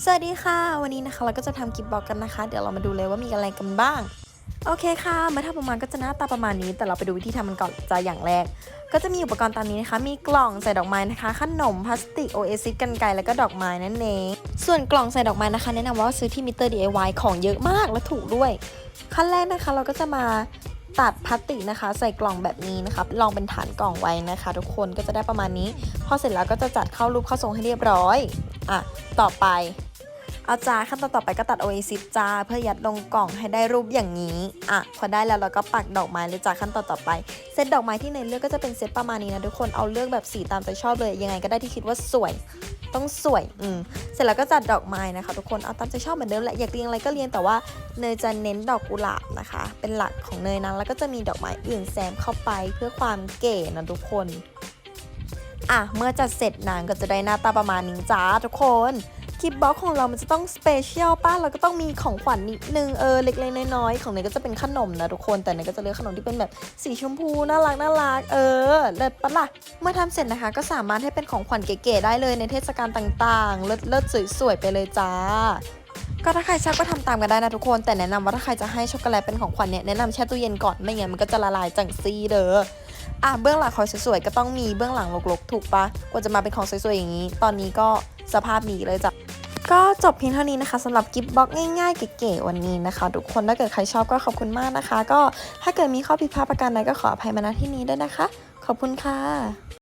สวัสดีค่ะ วันนี้นะคะเราก็จะทำกิฟต์บ็อกกันนะคะ เดี๋ยวเรามาดูเลยว่ามีอะไรกันบ้าง โอเคค่ะเมื่อทำประมาณก็จะหน้าตาประมาณนี้ แต่เราไปดูวิธีทำมันก่อนจะอย่างแรก ก็จะมีอุปกรณ์ตามนี้นะคะ มีกล่องใส่ดอกไม้นะคะขนมพลาสติกโอเอซิสกันไกรแล้วก็ดอกไม้นั่นเองส่วนกล่องใส่ดอกไม้นะคะ แนะนำว่าซื้อที่มิเตอร์ DIY ของเยอะมากและถูกด้วยขั้นแรกนะคะเราก็จะมา ตัดพลาสติกนะคะ ใส่กล่องแบบนี้นะคะลองเป็นฐานกล่องไว้นะคะ ทุกคนก็จะได้ประมาณนี้ พอเสร็จแล้วก็จะจัดเข้ารูปเข้าทรงให้เรียบร้อยอะต่อไปเอาจาขั้นตอนต่อไปก็ตัดโอเอซิสจ้าเพื่อยัดลงกล่องให้ได้รูปอย่างนี้อะพอได้แล้วเราก็ปักดอกไม้เลยจ้าขั้นตอนต่อไปเซตดอกไม้ที่เนยเลือกก็จะเป็นเซตประมาณนี้นะทุกคนเอาเลือกแบบสีตามใจชอบเลยยังไงก็ได้ที่คิดว่าสวย ต้องสวยอืมเสร็จแล้วก็จัดดอกไม้นะคะ ทุกคนเอาตามใจชอบเหมือนเดิมแหละอยากเรียงอะไรก็เรียงแต่ว่าเนยจะเน้นดอกกุหลาบนะคะ เป็นหลักของเนยนะแล้วก็จะมีดอกไม้อื่นแซมเข้าไปเพื่อความเก๋นะทุกคนอะเมื่อจัดเสร็จนางก็จะได้หน้าตาประมาณนี้จ้าทุกคน คลิปบล็อกของเรามันจะต้องสเปเชียลป้าเราก็ต้องมีของขวัญนิดนึงเออเล็กๆน้อยๆของเนยก็จะเป็นขนมนะทุกคนแต่เนยก็จะเลือกขนมที่เป็นแบบสีชมพูน่ารักน่ารักเออเลิศปะล่ะเมื่อทำเสร็จนะคะ ก็สามารถให้เป็นของขวัญเก๋ๆได้เลยในเทศกาลต่างๆ เลิศเลิศสวยๆไปเลยจ้าก็ถ้าใครชอบก็ทำตามกันได้นะทุกคน แต่แนะนำว่าถ้าใครจะให้ช็อกโกแลตเป็นของขวัญเนี่ยแนะนำแช่ตู้เย็นก่อนไม่งั้นมันก็จะละลายจังซีเด้ออะเบื้องหลังของสวยๆก็ต้องมีเบื้องหลังลกๆ ถูกปะกว่าจะมาเป็นของสวยๆอย่างนี้ ตอนนี้ก็สภาพนี้เลยจ้ะ ก็จบเพียงเท่านี้นะคะสำหรับกิฟต์บ็อกง่ายๆ เก๋ๆวันนี้นะคะ ทุกคนถ้าเกิดใครชอบก็ขอบคุณมากนะคะ ก็ถ้าเกิดมีข้อผิดพลาดประการใดก็ขออภัยมาณที่นี้ด้วยนะคะ ขอบคุณค่ะ